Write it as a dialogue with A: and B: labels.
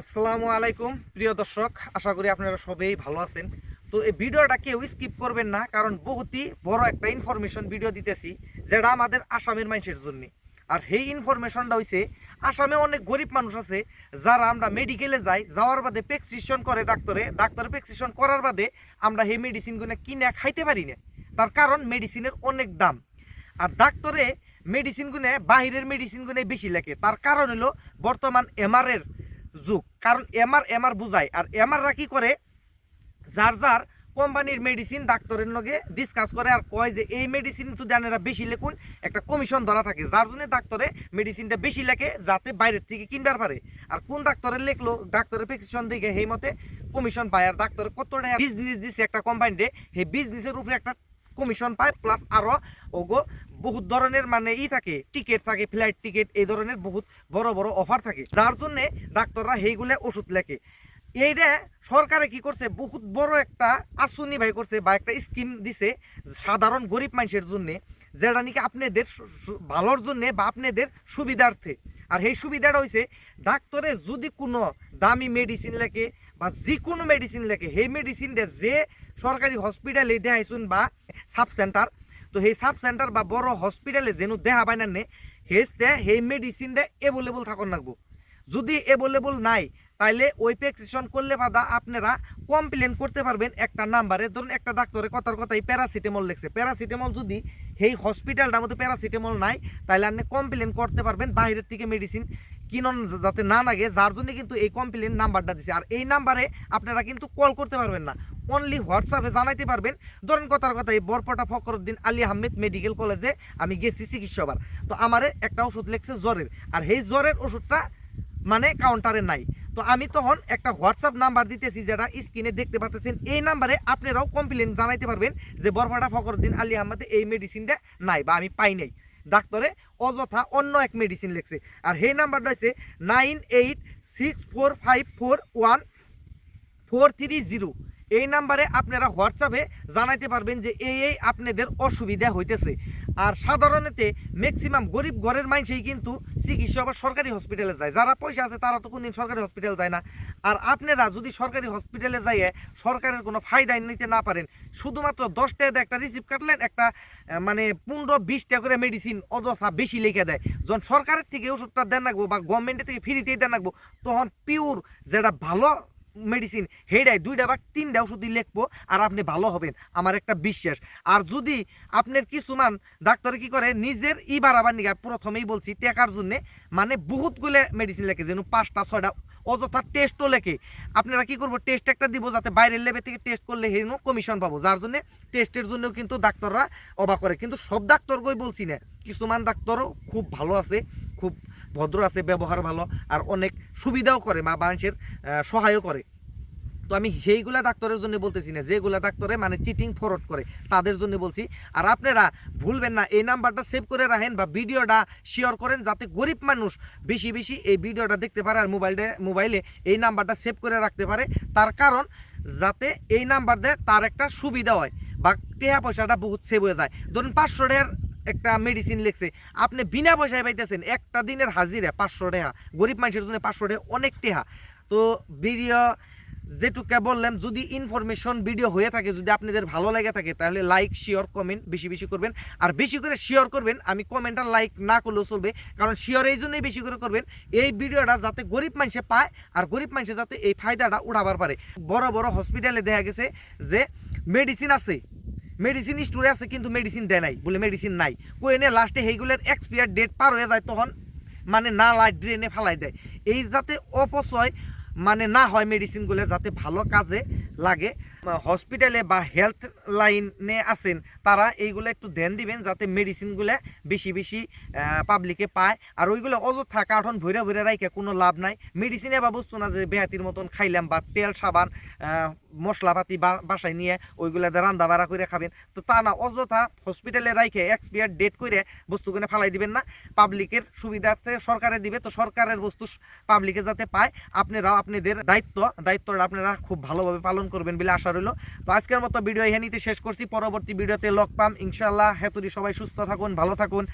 A: আসসালামু আলাইকুম, প্রিয় দর্শক, আশা করি আপনারা সবাই ভালো আছেন। তো এই ভিডিওটা কেউ স্কিপ করবেন না, কারণ বহুতই বড় একটা ইনফরমেশন ভিডিও দিতেছি, যেটা আমাদের আসামের মানুষের জন্য। আর সেই ইনফরমেশনটা হইছে, আসামে অনেক গরিব মানুষ আছে, যারা আমরা মেডিকেলে যাই, যাওয়ার বাদে প্রেসক্রিপশন করে ডাক্তারে, ডাক্তার প্রেসক্রিপশন করার বাদে আমরা সেই মেডিসিনগুলো কিনে খাইতে পারি না। তার কারণ মেডিসিনের অনেক দাম। আর ডাক্তারে মেডিসিনগুলো বাহিরের মেডিসিনগুলো বেশি লেখে। তার কারণ হলো, বর্তমান এমআরের যুগ। কারণ এমআর এমআর বুঝায়। আর এমআররা কি করে? যার যার কোম্পানির মেডিসিন ডাক্তারের লগে ডিসকাস করে আর কয় যে এই মেডিসিন যদি আনেরা বেশি লেখুন, একটা কমিশন ধরা থাকে। যার জন্য ডাক্তারে মেডিসিনটা বেশি লেখে, যাতে বাইরের থেকে কিনবার পারে। আর কোন ডাক্তারের লেখলো? ডাক্তারের প্রেসক্রিপশন দিকে সেই মতে কমিশন পায়। আর ডাক্তার কত টাকা বিজনেস দিছে একটা কোম্পানিতে সেই বিজনেসের উপরে একটা কমিশন পায় প্লাস আরও ওগো বহুত ধরনের মানে ই থাকে টিকিট থাকে ফ্লাইট টিকিট এই ধরনের বহুত বড় বড় অফার থাকে। যার জন্য ডাক্তাররা সেইগুলো ওষুধ লেখে। এইটা সরকারে কি করছে? বহুত বড় একটা আসুনি ভাই করছে বা একটা স্কিম দিছে সাধারণ গরিব মানুষের জন্য, যেটা নাকি আপনাদের ভালোর জন্য বা আপনাদের সুবিধার্থে। আর সেই সুবিধাটা হয়েছে ডাক্তারে যদি কোনো দামি মেডিসিন লেখে বা যে কোনো মেডিসিন লেখে, সেই মেডিসিনটা যে সরকারি হসপিটালে দেখাইছুন বা সাব সেন্টার তো সেই সাব সেন্টার বা বড় হসপিটালে যেন দেখা পায় না হেসতে সেই মেডিসিনটা এভেলেবল থাকুন লাগবো যদি এভেলেবল নাই, তাইলে ওই প্রেসক্রিপশন করলে বাদা আপনারা কমপ্লেন করতে পারবেন একটা নাম্বারে ধরুন একটা ডাক্তারের কথার কথাই প্যারাসিটামল লেখছে। প্যারাসিটামল যদি সেই হসপিটালটার মধ্যে প্যারাসিটামল নাই তাহলে আপনি কমপ্লেন করতে পারবেন বাইরের থেকে মেডিসিন কিনন যাতে না লাগে, যার জন্য কিন্তু এই কমপ্লেন নাম্বারটা দিছে। আর এই নাম্বারে আপনারা কিন্তু কল করতে পারবেন না। অনলি হোয়াটসঅ্যাপে জানাইতে পারবেন। ধরেন কথার কথা এই বরপটা ফখরুদ্দিন আলী আহমেদ মেডিকেল কলেজে আমি গেছি চিকিৎসাবার তো আমারে একটা ওষুধ লেখছে জ্বরের। আর সেই জ্বরের ওষুধটা মানে কাউন্টারে নাই। তো আমি তখন একটা হোয়াটসঅ্যাপ নাম্বার দিতেছি যেটা স্ক্রিনে দেখতে পাচ্ছেন এই নাম্বারে আপনারাও কমপ্লেন জানাইতে পারবেন যে বরপাটা ফখরুদ্দিন আলী আহমেদে এই মেডিসিনটা নাই বা আমি পাই নাই। ডাক্তারে অযথা অন্য এক মেডিসিন লেখছে আর সেই নাম্বারটা হচ্ছে nine eight six four five four one four three zero এই নাম্বারে আপনারা হোয়াটসঅ্যাপে জানাইতে পারবেন যে এই এই আপনাদের অসুবিধা হইতেছে। আর সাধারণতে ম্যাক্সিমাম গরিব ঘরের মানুষই কিন্তু চিকিৎসা বা সরকারি হসপিটালে যায়। যারা পয়সা আছে, তারা তো কোনদিন সরকারি হসপিটাল যায় না। আর আপনারা যদি সরকারি হসপিটালে যাইয়ে সরকারের কোনো ফায়দা নিতে না পারেন, শুধুমাত্র দশ টাকা একটা রিসিপ্ট কাটলেন, একটা মানে পনেরো বিশ টাকা করে মেডিসিন অযথা বেশি লিখে দেয়। যখন সরকারের থেকে ওষুধটা দেন রাখব বা গভর্নমেন্টের থেকে ফ্রিতেই দেন রাখব, তখন পিওর যেটা ভালো মেডিসিন হেডাই দুইটা বা তিনটা ওষুধই লিখব আর আপনি ভালো হবেন, আমার একটা বিশ্বাস। আর যদি আপনার কিছুমান ডাক্তার কি করে, নিজের ই বাড়াবার নিগা প্রথমেই বলছি টেকার জন্যে মানে বহুতগুলো মেডিসিন লেখে, যেন পাঁচটা, ছয়টা, অযথা টেস্টও লেখে। আপনারা কি করব টেস্ট একটা দিব যাতে বাইরের লেভেল থেকে টেস্ট করলে হেন কমিশন পাবো, যার জন্য টেস্টের জন্যও কিন্তু ডাক্তাররা অবাক করে। কিন্তু সব ডাক্তারকেই বলছি না, কিছুমান ডাক্তারও খুব ভালো আছে, খুব ভদ্র আছে, ব্যবহার ভালো আর অনেক সুবিধাও করে বা মানুষের সহায়ও করে। তো আমি সেইগুলা ডাক্তারের জন্য বলতেছি না, যেগুলা ডাক্তারে মানে চিটিং ফরওয়ার্ড করে, তাদের জন্য বলছি। আর আপনারা ভুলবেন না, এই নাম্বারটা সেভ করে রাখেন বা ভিডিওটা শেয়ার করেন যাতে গরিব মানুষ বেশি বেশি এই ভিডিওটা দেখতে পারে আর মোবাইলে মোবাইলে এই নাম্বারটা সেভ করে রাখতে পারে। তার কারণ যাতে এই নাম্বার দিয়ে, তার একটা সুবিধা হয় বা টেহা পয়সাটা বহুত সেভ হয়ে যায়। ধরুন পাঁচশো টাকার একটা মেডিসিন লিখছে। আপনি বিনা পয়সায় পাইতেছেন, একটা দিনের হাজিরা পাঁচশো টাকা গরিব মানুষের জন্য পাঁচশো টাকা অনেক টেহা। তো ভিডিও যেটুকা বললাম, যদি ইনফরমেশন ভিডিও হয়ে থাকে, যদি আপনাদের ভালো লাগে থাকে, তাহলে লাইক শেয়ার কমেন্ট বেশি বেশি করবেন। আর বেশি করে শেয়ার করবেন, আমি কমেন্ট আর লাইক না করলেও চলবে। কারণ শেয়ার এই জন্যই বেশি করে করবেন, এই ভিডিওটা যাতে গরিব মানুষে পায় আর গরিব মানুষে যাতে এই ফায়দাটা উঠাবার পারে। বড় বড় হসপিটালে দেখা গেছে যে মেডিসিন আছে মেডিসিন স্টোরে আছে, কিন্তু মেডিসিন দেয় নাই, বলে মেডিসিন নাই। কই এনে লাস্টে সেইগুলোর এক্সপায়ার ডেট পার হয়ে যায়, তখন মানে না লাইট ড্রেনে ফালাই দেয়। এই যাতে অপচয় মানে না হয় মেডিসিনগুলো, যাতে ভালো কাজে লাগে। হসপিটালে বা হেলথ লাইনে আছেন, তারা এইগুলো একটু ধ্যান দিবেন যাতে মেডিসিনগুলো বেশি বেশি পাবলিকে পায়। আর ওইগুলো অযথা কার্টন ভরে ভরে রাখে কোনো লাভ নাই। মেডিসিনে বা বস্তু না যে বেহাতির মতন খাইলাম বা তেল, সাবান মশলাপাতি বাসায় নিয়ে ওইগুলো দিয়ে রান্না বাড়া করে খাবেন। তো তা না, অযথা হসপিটালে রাখে এক্সপিয়ার ডেট করে বস্তুগুলো ফালাই দিবেন না। পাবলিকের সুবিধার্থে সরকারে দিবে। তো সরকারের বস্তু পাবলিকে যাতে পায় আপনারাও আপনাদের দায়িত্ব, দায়িত্বটা আপনারা খুব ভালোভাবে পালন করবেন বলে আশা রইল। তো আজকের মতো ভিডিও এখানেই শেষ করছি। পরবর্তী ভিডিওতে লক পাম। ইনশাল্লাহ হেতুরি সবাই সুস্থ থাকুন, ভালো থাকুন।